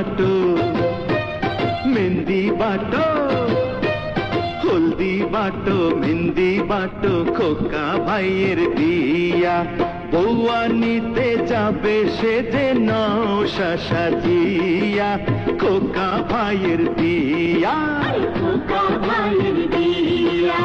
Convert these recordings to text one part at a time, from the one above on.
বাটো, মেহেন্দি বাটো, হলদি বাটো, মেহেন্দি বাটো, খোকা ভাইয়ের দিয়া বৌয়া নিতে যাবে সে যে নৌশা সাজিয়া, খোকা ভাইয়ের দিয়া খোকা ভাইয়ের দিয়া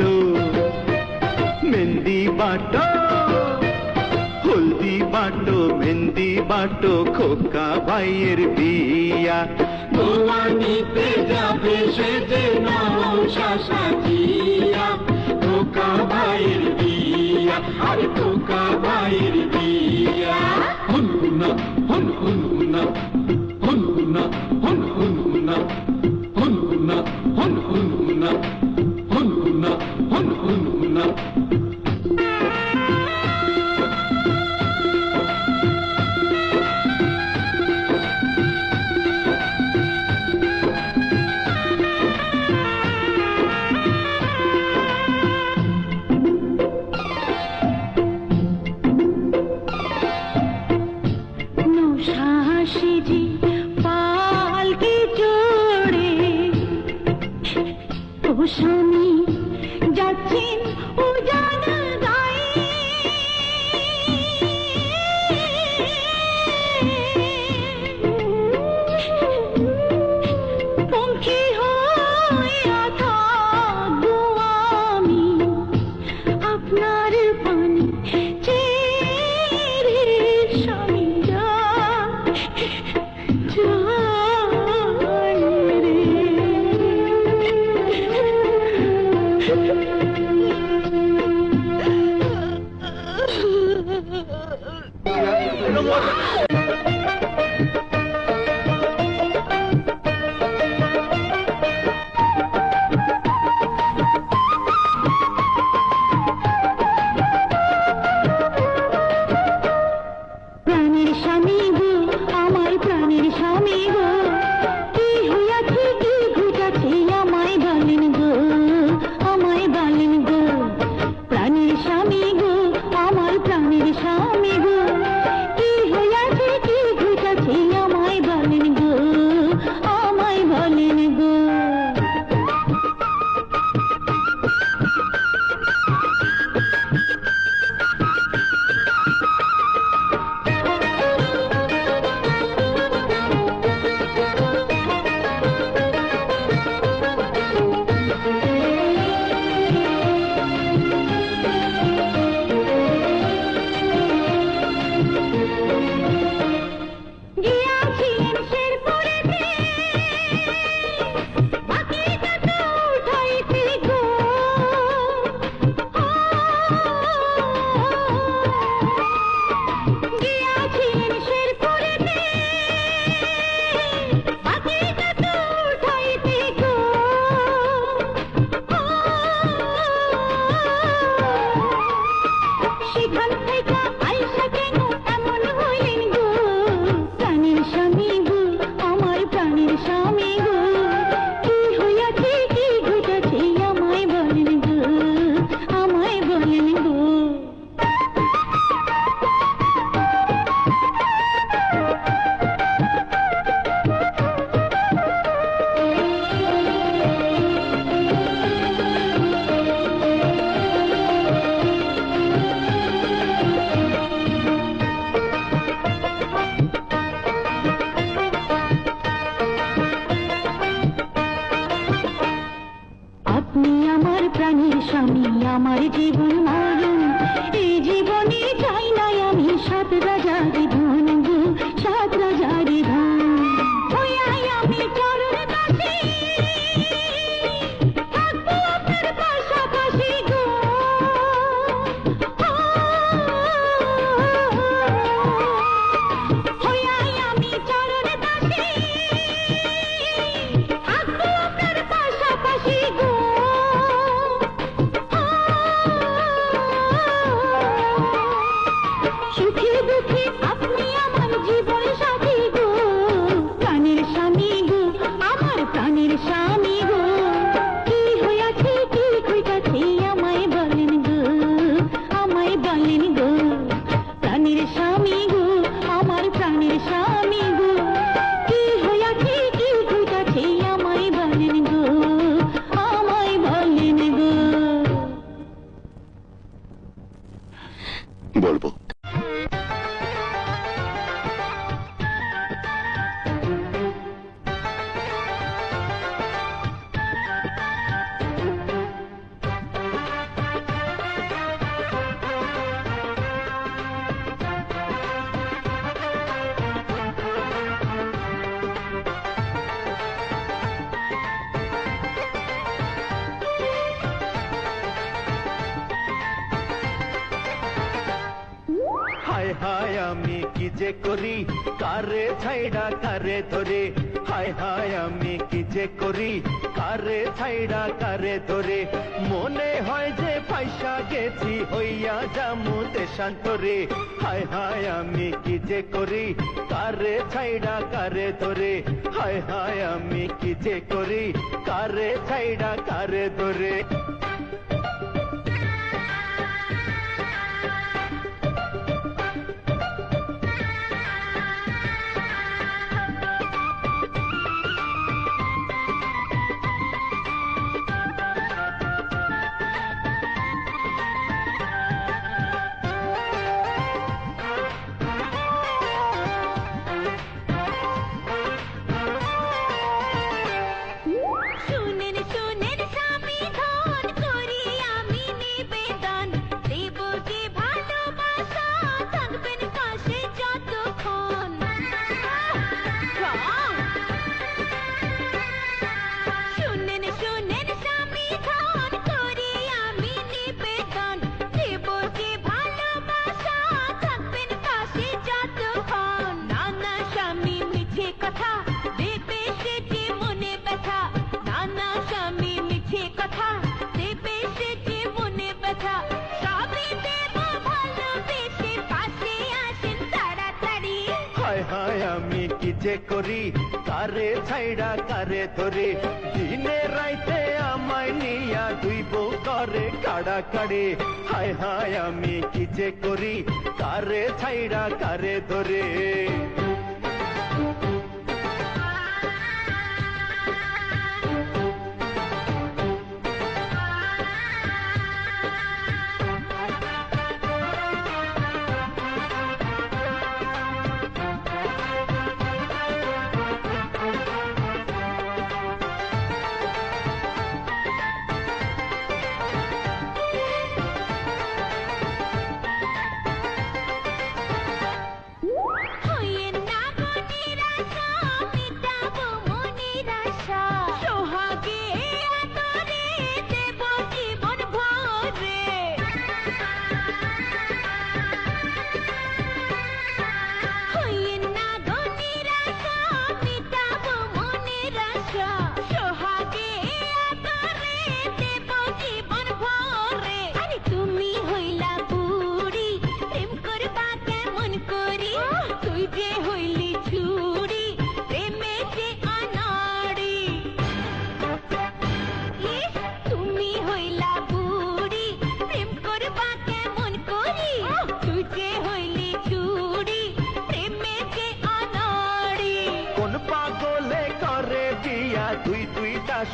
বাটো মেহেন্দি বাটো, হলদি বাটো, মেহেন্দি বাটো, খোকা ভাইয়ের বিয়া। গোয়ানিতে যাবে সেজে নাও শাসাজিয়া খোকা ভাইয়ের বিয়া, আরে খোকা ভাইয়ের বিয়া। হুন হুন হুন হুন হুন হুন হুন হুন হুন হুন হুন হুন হুন হুন আমার জীবন মরণ এই জীবনে চাই না আমি সাত রাজারি ধন সাত রাজারি ধন। আমার প্রাণের হায়, আমি কি যে করি? কারে ছাইড়া, কারে ধরে? হায় হায়, আমি কি যে করি? কারে ছাইড়া, কারে ধরে? মনে হয় যে পয়সা গেছি হইয়া জামু দেশান্তরে। হায় হায়, আমি কি যে করি? কারে ছাইড়া, কারে ধরে? হায় হায়, আমি কি যে করি? কারে ছাইড়া, কারে ধরে? যে করি, কারে ছাইড়া, কারে ধরে? দিনে রাইতে আমায় নিয়া দুই করে কাড়া কাড়ে? হায় হায়, আমি কি যে করি? কারে ছাইড়া, কারে ধরে?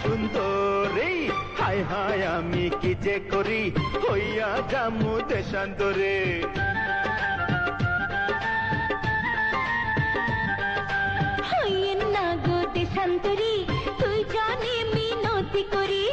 সুন্দরী হায় হায়, আমি কি যে করি? হইয়া জামু দেশান্তরে। হইয়েন না গো দেশান্তরি, তুই জানি মিনতি করি।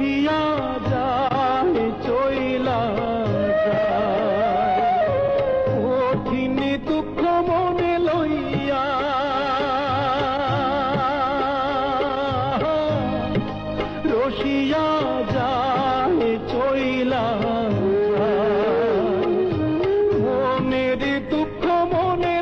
উঠিয়া যায় চইলা যায়। কঠিন দুঃখ মনে লইয়া রসিয়া যায় চইলা মনের দুঃখ মনে